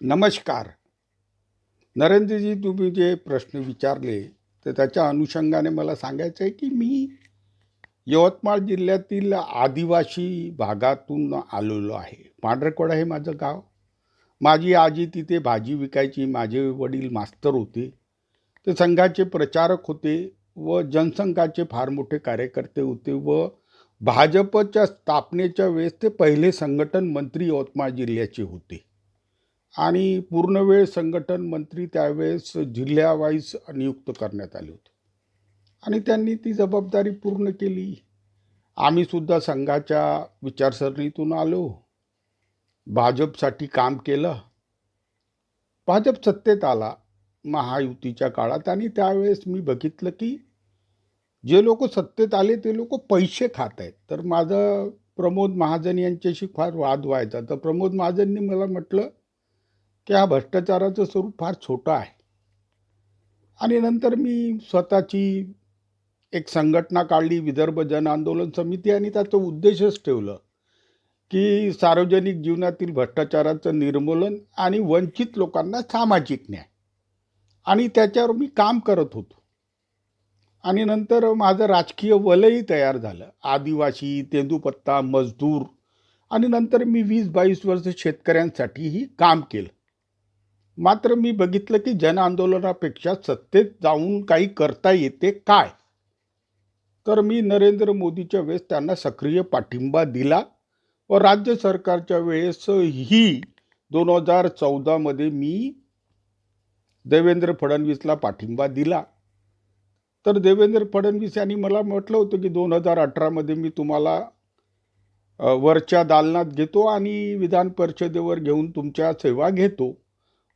नमस्कार. नरेंद्रजी तुम्ही जे प्रश्न विचारले तर त्याच्या अनुषंगाने मला सांगायचं आहे की मी यवतमाळ जिल्ह्यातील आदिवासी भागातून आलेलो आहे. पांढरकोडा हे माझं गाव. माझी आजी तिथे भाजी विकायची माझे वडील मास्तर होते. ते संघाचे प्रचारक होते व जनसंघाचे फार मोठे कार्यकर्ते होते व भाजपच्या स्थापनेच्या वेळेस ते पहिले संघटन मंत्री यवतमाळ जिल्ह्याचे होते. आणि पूर्णवेळ संघटन मंत्री त्यावेळेस जिल्ह्यावाईज नियुक्त करण्यात आले होते. आणि त्यांनी ती जबाबदारी पूर्ण केली. आम्हीसुद्धा संघाच्या विचारसरणीतून आलो. भाजपसाठी काम केलं. भाजप सत्तेत आला महायुतीच्या काळात आणि त्यावेळेस मी बघितलं की जे लोक सत्तेत आले ते लोक पैसे खात आहेत. तर माझं प्रमोद महाजन यांच्याशी फार वाद व्हायचा. तर प्रमोद महाजननी मला म्हटलं की हा भ्रष्टाचाराचं स्वरूप फार छोटं आहे. आणि नंतर मी स्वतःची एक संघटना काढली विदर्भ जन आंदोलन समिती आणि त्याचं उद्देशच ठेवलं की सार्वजनिक जीवनातील भ्रष्टाचाराचं निर्मूलन आणि वंचित लोकांना सामाजिक न्याय. आणि त्याच्यावर मी काम करत होतो. आणि नंतर माझं राजकीय वलयही तयार झालं. आदिवासी तेंदूपत्ता मजदूर. आणि नंतर मी वीस बावीस वर्ष शेतकऱ्यांसाठीही काम केलं. मात्र मी बघितलं की जन आंदोलनापेक्षा सत्तेत जाऊन काही करता येते काय? तर मी नरेंद्र मोदीच्या वेळेस त्यांना सक्रिय पाठिंबा दिला व राज्य सरकारच्या वेळेसही दोन हजार चौदामध्ये मी देवेंद्र फडणवीसला पाठिंबा दिला. तर देवेंद्र फडणवीस यांनी मला म्हटलं होतं की दोन हजार अठरामध्ये मी तुम्हाला वरच्या दालनात घेतो आणि विधान परिषदेवर घेऊन तुमच्या सेवा घेतो.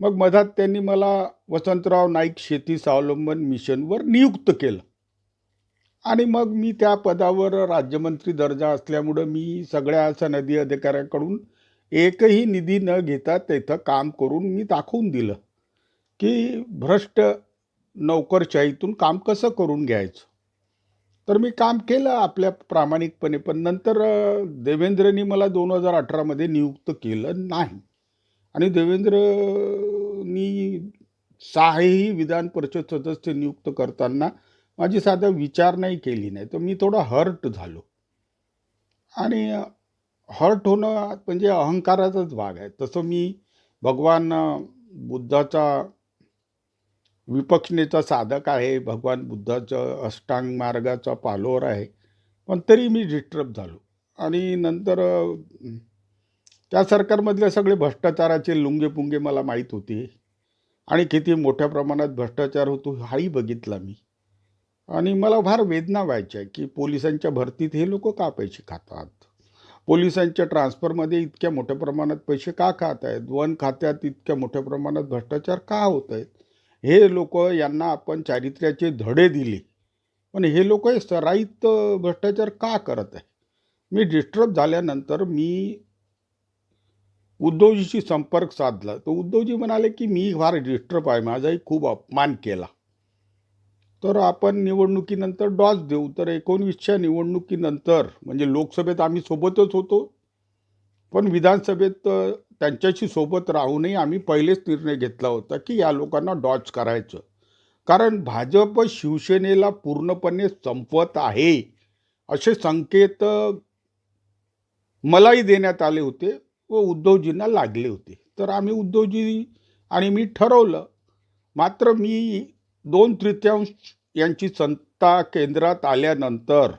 मग मधात त्यांनी मला वसंतराव नाईक शेती स्वावलंबन मिशनवर नियुक्त केलं. आणि मग मी त्या पदावर राज्यमंत्री दर्जा असल्यामुळं मी सगळ्या सनदी अधिकाऱ्यांकडून एकही निधी न घेता तिथं काम करून मी दाखवून दिलं की भ्रष्ट नोकरशाहीतून काम कसं करून घ्यायचं. तर मी काम केलं आपल्या प्रामाणिकपणे पण नंतर देवेंद्रनी मला दोन हजार अठरामध्ये नियुक्त केलं नाही. आणि देवेंद्रनी सहाही विधान परिषद सदस्य नियुक्त करताना माझी साधा विचार नाही केली नाही. तर मी थोडा हर्ट झालो. आणि हर्ट होणं म्हणजे अहंकाराचाच भाग आहे. तसं मी भगवान बुद्धाचा विपक्षनेचा साधक आहे. भगवान बुद्धाचं अष्टांग मार्गाचा पालोर आहे. पण तरी मी डिस्टर्ब झालो. आणि नंतर त्या सरकारमधले सगळे भ्रष्टाचाराचे लुंगे-पुंगे मला माहीत होते. आणि किती मोठ्या प्रमाणात भ्रष्टाचार होतो हाही बघितला मी. आणि मला फार वेदना व्हायच्या की पोलिसांच्या भरतीत हे लोक का पैसे खातात? पोलिसांच्या ट्रान्सफरमध्ये इतक्या मोठ्या प्रमाणात पैसे का खात आहेत वन खात्यात इतक्या मोठ्या प्रमाणात भ्रष्टाचार का होत आहेत हे लोक यांना आपण चारित्र्याचे धडे दिले. पण हे लोक हे सराईत भ्रष्टाचार का करत आहे मी डिस्टर्ब झाल्यानंतर मी उद्धवजीशी संपर्क साधला. तर उद्धवजी म्हणाले की मी फार डिस्टर्ब आहे. माझाही खूप अपमान केला. तर आपण निवडणुकीनंतर डॉस देऊ. तर एकोणवीसच्या निवडणुकीनंतर म्हणजे लोकसभेत आम्ही सोबतच होतो. पण विधानसभेत त्यांच्याशी सोबत राहूनही आम्ही पहिलेच निर्णय घेतला होता की या लोकांना डॉच करायचं. कारण भाजप शिवसेनेला पूर्णपणे संपवत आहे असे संकेत मलाही देण्यात आले होते. व उद्धवजींना लागले होते. तर आम्ही उद्धवजी आणि मी ठरवलं मात्र मी दोन तृतीयांश यांची संता केंद्रात आल्यानंतर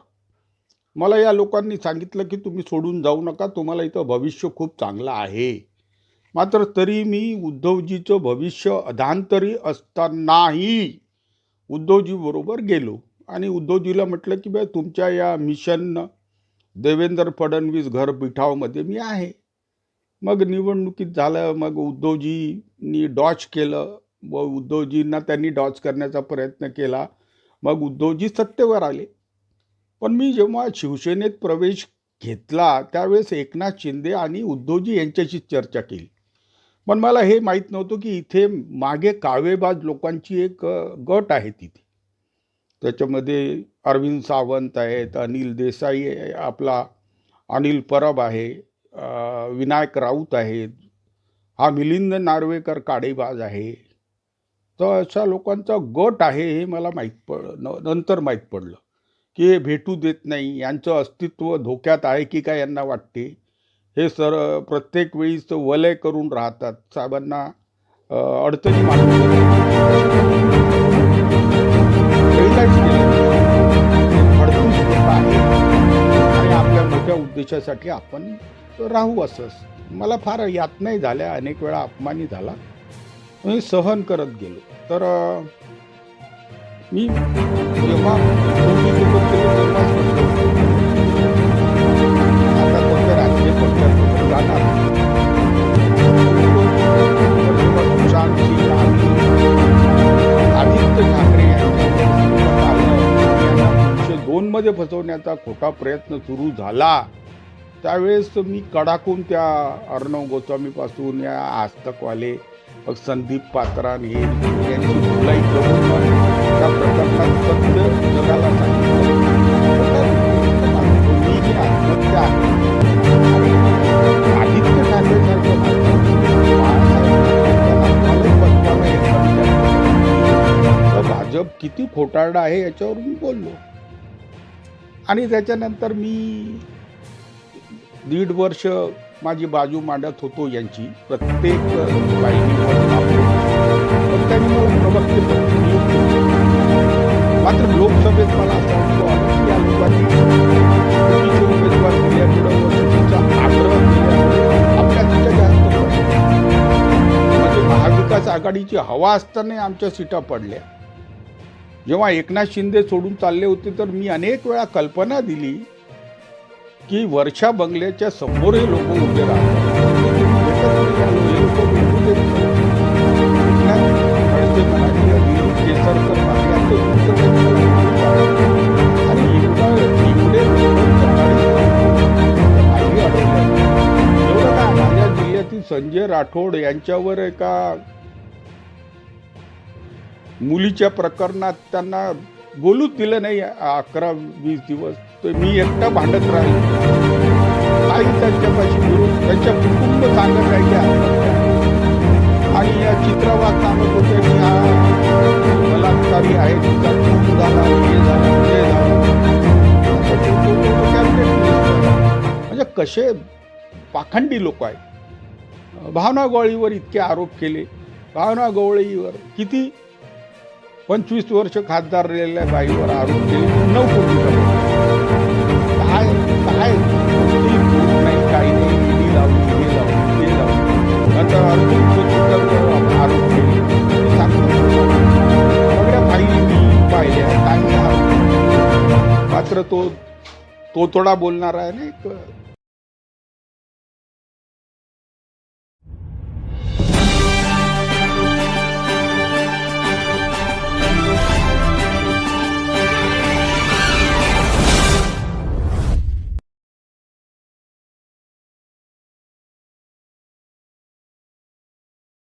मला या लोकांनी सांगितलं की तुम्ही सोडून जाऊ नका तुम्हाला इथं भविष्य खूप चांगलं आहे. मात्र तरी मी उद्धवजीचं भविष्य अधांतरी असतानाही उद्धवजीबरोबर गेलो आणि उद्धवजीला म्हटलं की बा तुमच्या या मिशन देवेंद्र फडणवीस घर बिठावमध्ये मी आहे. मग निवडणुकीत झालं मग उद्धवजींनी डॉच केलं. व उद्धवजींना त्यांनी डॉच करण्याचा प्रयत्न केला. मग उद्धवजी सत्तेवर आले. पण मी जेव्हा शिवसेनेत प्रवेश घेतला त्यावेळेस एकनाथ शिंदे आणि उद्धवजी यांच्याशी चर्चा केली. पण मला हे माहीत नव्हतं की इथे मागे कावेबाज लोकांची एक गट आहे तिथे. त्याच्यामध्ये अरविंद सावंत आहेत अनिल देसाई आपला अनिल परब आहे. विनायक राऊत आहेत. हा मिलिंद नार्वेकर काडेबाज आहे. तर अशा लोकांचा गट आहे हे मला माहीत पड न नंतर माहीत पडलं. की हे भेटू देत नाही यांचं अस्तित्व धोक्यात आहे की काय यांना वाटते? हे सर प्रत्येक वेळीच वलय करून राहतात. साहेबांना अडचणी मांडून आपल्या मोठ्या उद्देशासाठी आपण राहू असंच. मला फार यातनाही झाल्या अनेक वेळा अपमानी झाला. मी सहन करत गेलो. तर मी जेव्हा आता कोणत्या राजकीय पक्षासोबत जाणार? आदित्य ठाकरे यांच्या दोनमध्ये फसवण्याचा खोटा प्रयत्न सुरू झाला. त्यावेळेस मी कडाकून त्या अर्णव गोस्वामीपासून या आस्तकवाले मग संदीप पात्रान हे यांची मुलाही त्या प्रकरणात सत्य जगाला सांगितलं. मी आत्महत्या आहे आदित्य ठाकरेसारखं भाजप किती खोटारडा आहे याच्यावर मी बोललो. आणि त्याच्यानंतर मी दीड वर्ष माझी बाजू मांडत होतो यांची. प्रत्येक मात्र लोकसभेत मला असं उमेदवार आग्रह जास्त म्हणजे महाविकास आघाडीची हवा असताना आमच्या सीटा पडल्या. जेव्हा एकनाथ शिंदे सोडून चालले होते तर मी अनेक वेळा कल्पना दिली की वर्षा बंगल्याच्या समोरही लोक उभे संजय राठोड यांच्यावर एका मुलीच्या प्रकरणात त्यांना बोलूच दिलं नाही अकरा वीस दिवस. तर मी एकटा भांडत राहील. काही त्यांच्यापाशी बोलून त्यांच्या कुटुंब सांगत राहिले आणि या चित्रवाद सांगत होते की हा बलात्कारी आहे. तिचा झाला. हे झालं. ते झालं. म्हणजे कसे पाखंडी लोक आहेत. भावना गवळीवर इतके आरोप केले. भावना गवळीवर किती? पंचवीस वर्ष खासदार राहिलेल्या बाईवर आरोप केले. नऊ कोटी काय भूक नाही काही नाही ईडी लावली अर्जुन सगळ्या पाहिल्या मात्र तो तो थोडा बोलणार आहे ना एक